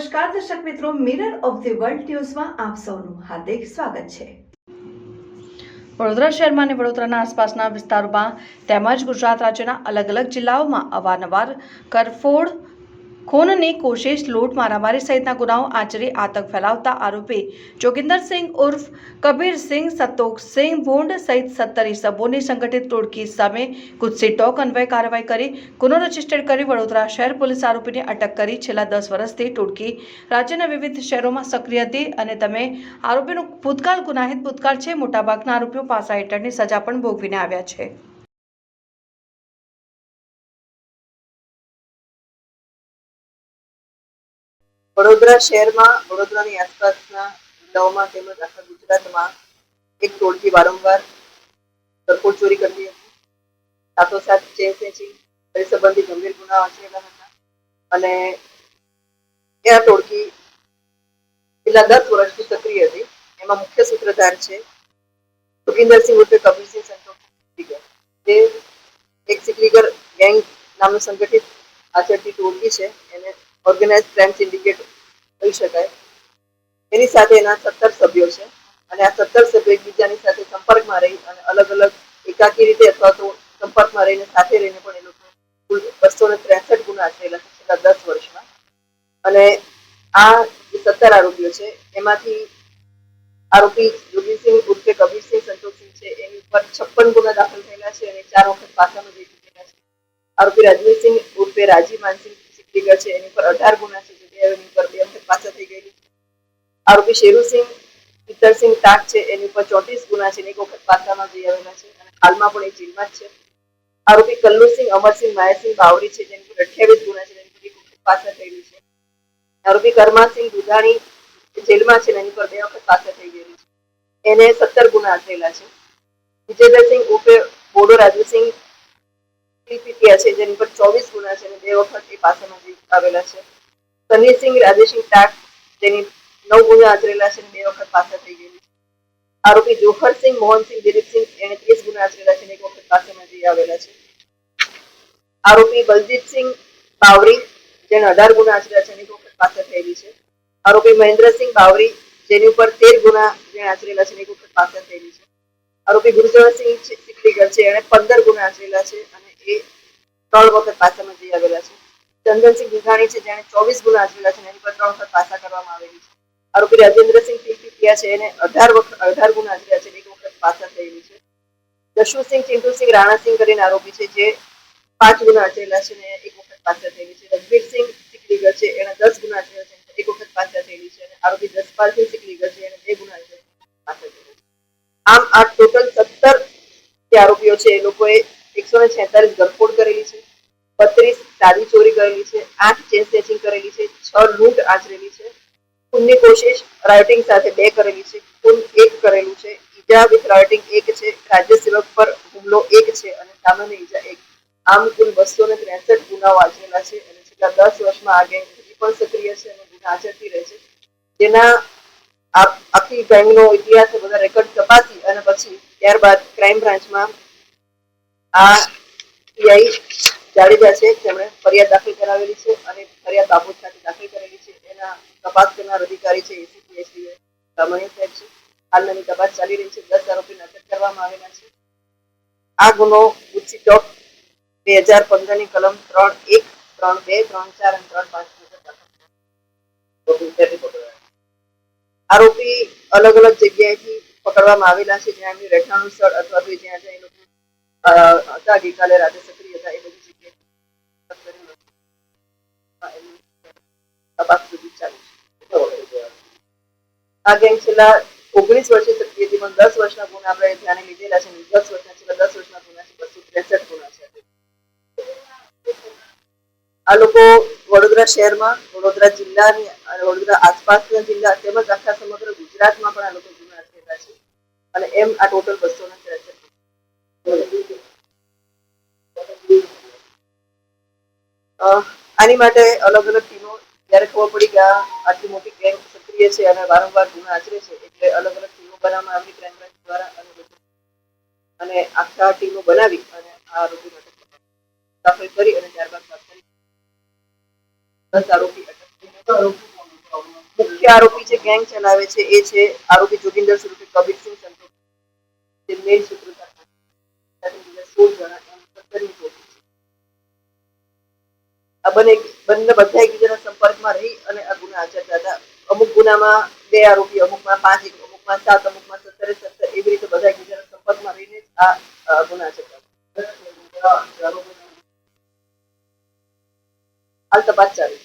નમસ્કાર, દર્શક મિત્રો મિરર ઓફ ધી વર્લ્ડ ન્યૂઝમાં આપ સૌનું હાર્દિક સ્વાગત છે. વડોદરા શહેરમાં અને વડોદરાના આસપાસના વિસ્તારોમાં તેમજ ગુજરાત રાજ્યના અલગ અલગ જિલ્લાઓમાં અવારનવાર કરફોડ ખૂનની કોશિશ લૂંટ મારામારી સહિતના ગુનાઓ આચરી આતંક ફેલાવતા આરોપી જોગિંદરસિંહ ઉર્ફ કબીરસિંહ સતોકસિંહ ભૂંડ સહિત સત્તર ઇસબોની સંગઠિત ટોળકી સામે કુત્સી ટોક અન્વયે કાર્યવાહી કરી, ગુનો રજિસ્ટર કરી વડોદરા શહેર પોલીસ આરોપીને અટક કરી. છેલ્લા દસ વર્ષથી ટોળકી રાજ્યના વિવિધ શહેરોમાં સક્રિય હતી અને તમે આરોપીનું ભૂતકાળ, ગુનાહિત ભૂતકાળ છે. મોટાભાગના આરોપીઓ પાસા હેઠળની સજા પણ ભોગવીને આવ્યા છે. વડોદરા શહેરમાં, વડોદરાની આસપાસના જિલ્લાઓમાં તેમજ આખા ગુજરાતમાં એક ટોળકી વારંવાર સરકોટ ચોરી કરતી હતી. સાથોસાથ ચેસ સ્નેચિંગ એ સંબંધી ગંભીર ગુનાઓ આચરેલા હતા. અને એ આ ટોળકી છેલ્લા દસ વર્ષથી સક્રિય હતી. એમાં મુખ્ય સૂત્રધાર છે સુખિન્દરસિંહ ઉર્ફે કબીરસિંહ સંતોષ જે એક સિકલીગર ગેંગ નામનું સંગઠિત આચરતી ટોળકી છે. એને ઓર્ગેનાઇઝ ક્રાઇમ સિન્ડિકેટ કહી શકાય. એની સાથે એના સત્તર સભ્યો છે અને આ સત્તર સભ્યો એકબીજાની સાથે સંપર્કમાં રહી અને અલગ અલગ એકાકી રીતે અથવા તો સંપર્કમાં રહીને સાથે રહીને પણ એ લોકો કુલ બસો ને ત્રેસઠ ગુના આચરેલા છે છેલ્લા દસ વર્ષમાં. અને આ સત્તર આરોપીઓ છે એમાંથી આરોપી યોગીસિંહ ઉર્ફે કબીરસિંહ સંતોષસિંહ છે, એની ઉપર છપ્પન ગુના દાખલ થયેલા છે અને ચાર વખત ચૂકેલા છે. આરોપી રાજવીરસિંહ ઉર્ફે રાજી માનસિંહ સિકલીગર છે, એની પર અઢાર ગુના છે એની પર બે પાછા થઈ ગયેલી. આરોપી શેરુસિંહ પિત્તરસિંહ ટાક છે, એની ઉપર ચોત્રીસ ગુના છે એક વખત પાસામાં જઈ આવેલા છે અને હાલમાં પણ એ જેલમાં જ છે. આરોપી કલ્લુસિંહ, અમરસિંહ, માયાસિંહ બાવરી છે, જેની પર અઠ્યાવીસ ગુના છે એની પર એક વખત પાછા થયેલી છે. આરોપી કરમાસિંહ દુધાણી જેલમાં છે એની પર બે વખત પાછા થઈ ગયેલી છે. એને સત્તર ગુના આચરેલા છે. વિજયદરસિંહ ઉપે બોડો રાજુસિંહ પીપીટીયા છે, જેની પર ચોવીસ ગુના છે અને બે વખત એ પાસામાં આવેલા છે. સનીસિંહ રાજેસિંહ ટાક, જેની નવ ગુના આચરેલા છે અને બે વખત પાસા થઈ ગયેલી છે. આરોપી જોહરસિંહ, મોહનસિંહ, દિલીપસિંહ એને ત્રીસ ગુના આચરેલા છે અને એક વખત પાસામાં જઈ આવેલા છે. આરોપી બલજીતસિંહ બાવરી જેને અઢાર ગુના આચર્યા છે એક વખત પાછા થયેલી છે. આરોપી મહેન્દ્રસિંહ બાવરી, જેની ઉપર તેર ગુના જેને આચરેલા છે એક વખત પાછા થયેલી છે. આરોપી ગુરુચરણસિંહ સિકલીગર છે, એને પંદર ગુના આચરેલા છે અને એ ત્રણ વખત પાસામાં જઈ આવેલા છે. ચંદનસિંહ દુધાણી છે જેને ચોવીસ ગુના આચરેલા છે એની પર ત્રણ વખત પાસા કરવામાં આવેલી છે. આરોપી રાજેન્દ્રસિંહ પીપીટીયા છે એને અઢાર વખત અઢાર ગુના આચરેલા છે એક વખત પાસા થયેલી છે. જશુસિંહ ચિંટુસિંહ રાણાસિંહ કરીને આરોપી છે, જે પાંચ ગુના આચરેલા છે ને એક વખત પાછા થયેલી છે. રઘબીરસિંહ સિકલીગર છે એને દસ ગુના આચરેલા છે એક વખત પાછા થયેલી છે અને આરોપી જસપાલસિંહ સિકલીગર છે એને બે ગુના આચરેલા છે. આમ આ ટોટલ સત્તર આરોપીઓ છે એ લોકોએ એકસો ને છેતાલીસ ગરફોડ કરેલી છે, બત્રીસ દાદી ચોરી કરેલી છે, આઠ ચેન સ્નેચિંગ કરેલી છે, છ લૂંટ આચરેલી છે ખૂનની કોશિશ રાઇટિંગ સાથે બે કરેલી છે ખૂન એક કરેલું છે, ઈજા વિથ રાઇટિંગ એક છે, રાજ્ય સેવક પર હુમલો એક છે અને સામાન્ય ઈજા એક. આમ કુલ બસો ને ત્રેસઠ ગુનાઓ આચરેલા છે અને છેલ્લા દસ વર્ષમાં આ ગેંગ હજી પણ સક્રિય છે અને ગુના આચરતી રહે છે. જેના આખી ગેંગનો ઇતિહાસ બધા રેકોર્ડ તપાસી અને પછી ત્યારબાદ ક્રાઇમ બ્રાન્ચમાં આ પીઆઈ જાડેજા છે, તેમણે ફરિયાદ દાખલ કરાવેલી છે અને ફરિયાદ બાબત સાથે દાખલ કરેલી છે. એના તપાસ કરનાર અધિકારી છે, એસીપી એસડી રમણીય સાહેબ છે. હાલની તપાસ ચાલી રહી છે. દસ આરોપીને અટક કરવામાં આવેલા છે. આ ગુનો ગુચ્છી ચોક બે હજાર પંદરની કલમ ત્રણ એક, ત્રણ બે, ત્રણ ચાર અને ત્રણ પાંચ આરોપી અલગ અલગ જગ્યાએથી પકડવામાં આવેલા છે, જ્યાં એમની રહેઠાણનું સ્થળ અથવા તો જ્યાં જ્યાં એ લોકો હતા, ગઈકાલે રાતે સક્રિય હતા, એ બધી જગ્યાએ આ ગેંગ છેલ્લા ઓગણીસ વર્ષે સક્રિય હતી, પણ દસ વર્ષના ગુના આપણે ધ્યાને લીધેલા છે. દસ વર્ષના છેલ્લા દસ વર્ષના ગુના છે, બસો ત્રેસઠ ગુના છે. આ લોકો વડોદરા શહેરમાં, વડોદરા જિલ્લાની, અને વડોદરા આસપાસના જિલ્લા તેમજ આખા સમગ્ર ગુજરાતમાં પણ આ લોકો ગુના થયેલા છે. અને એમ આ ટોટલ બસો આની માટે અલગ અલગ ટીમો જ્યારે ખબર પડી કે આ આટલી મોટી ગેંગ સક્રિય છે અને વારંવાર ગુના આચરે છે એટલે અલગ અલગ ટીમો બનાવવામાં આવી ક્રાઇમ બ્રાન્ચ દ્વારા અને. અને આખા ટીમો બનાવી અને આ આરોપી દાખલ કરી અને ત્યારબાદ દસ આરોપી. મુખ્ય આરોપી જે ગેંગ ચલાવે છે એ છે આરોપી જોગિંદર સ્વરૂપે કબીરસિંહ સંતોષ જે મેઇન સૂત્રધાર સોળ જણા એમ સત્તરની આ બંને બંને બધા એકબીજાના સંપર્કમાં રહી અને આ ગુના આચરતા હતા. અમુક ગુનામાં બે આરોપી, અમુકમાં પાંચ અમુકમાં સાત, અમુકમાં સત્તરે, સત્તર, એવી રીતે બધા એકબીજાના સંપર્કમાં રહીને આ ગુના આચરતા હાલ તપાસ ચાલુ.